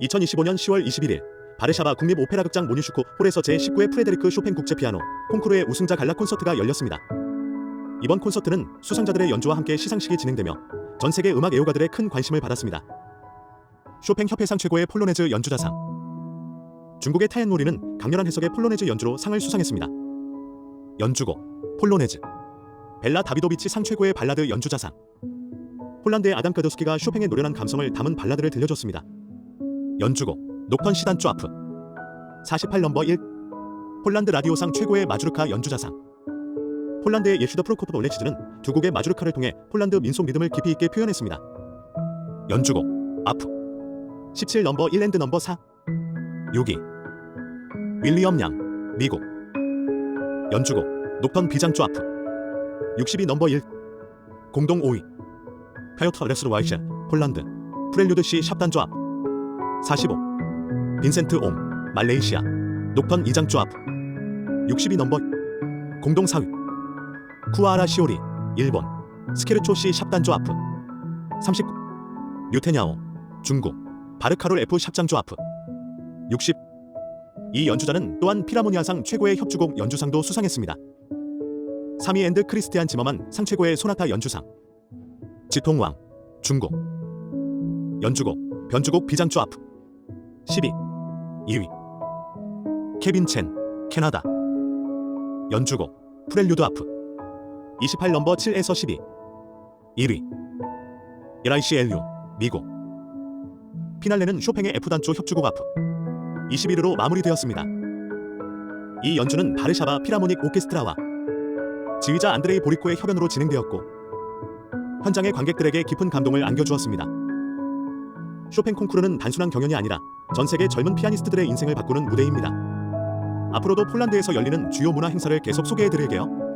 2025년 10월 21일 바르샤바 국립 오페라 극장 모뉴슈코 홀에서 제19회 프레데리크 쇼팽 국제 피아노 콩쿠르의 우승자 갈라 콘서트가 열렸습니다. 이번 콘서트는 수상자들의 연주와 함께 시상식이 진행되며 전 세계 음악 애호가들의 큰 관심을 받았습니다. 쇼팽 협회상 최고의 폴로네즈 연주자상 중국의 타얀노리는 강렬한 해석의 폴로네즈 연주로 상을 수상했습니다. 연주곡 폴로네즈 벨라 다비도비치 상 최고의 발라드 연주자상 폴란드의 아담 까도스키가 쇼팽의 노련한 감성을 담은 발라드를 들려줬습니다. 연주곡 녹턴 시단 쪼아프 48 넘버 1 폴란드 라디오상 최고의 마주르카 연주자상. 폴란드의 예슈더 프로코프 올레치즈는 두 곡의 마주르카를 통해 폴란드 민속 리듬을 깊이 있게 표현했습니다. 연주곡 아프. 17 넘버 1 랜드 넘버 4 6위. 윌리엄 양 미국. 연주곡 녹턴 비장 쪼아프. 62 넘버 1 공동 5위. 카요터 레스로 와이셰 폴란드. 프렐류드 시 샵단 쪼아프 45 빈센트 옹 말레이시아. 녹턴 2장 쪼아프 62 넘버. 공동 4위 쿠아라 시오리 일본. 스케르초 시 샵단 쪼아프 39 류테냐오 중국. 바르카롤 F 샵장 쪼아프 60 이 연주자는 또한 피라모니아상 최고의 협주곡 연주상도 수상했습니다. 3위 앤드 크리스티안 지머만 상 최고의 소나타 연주상. 지통왕 중국. 연주곡 변주곡 비장 쪼아프 12 2위. 케빈 첸 캐나다. 연주곡 프렐류드 아프. 28 넘버 7에서 12 1위. 이라이시 엘류 미국. 피날레는 쇼팽의 F단조 협주곡 아프. 21위로 마무리되었습니다. 이 연주는 바르샤바 피라모닉 오케스트라와 지휘자 안드레이 보리코의 협연으로 진행되었고 현장의 관객들에게 깊은 감동을 안겨주었습니다. 쇼팽 콩쿠르는 단순한 경연이 아니라 전 세계 젊은 피아니스트들의 인생을 바꾸는 무대입니다. 앞으로도 폴란드에서 열리는 주요 문화 행사를 계속 소개해드릴게요.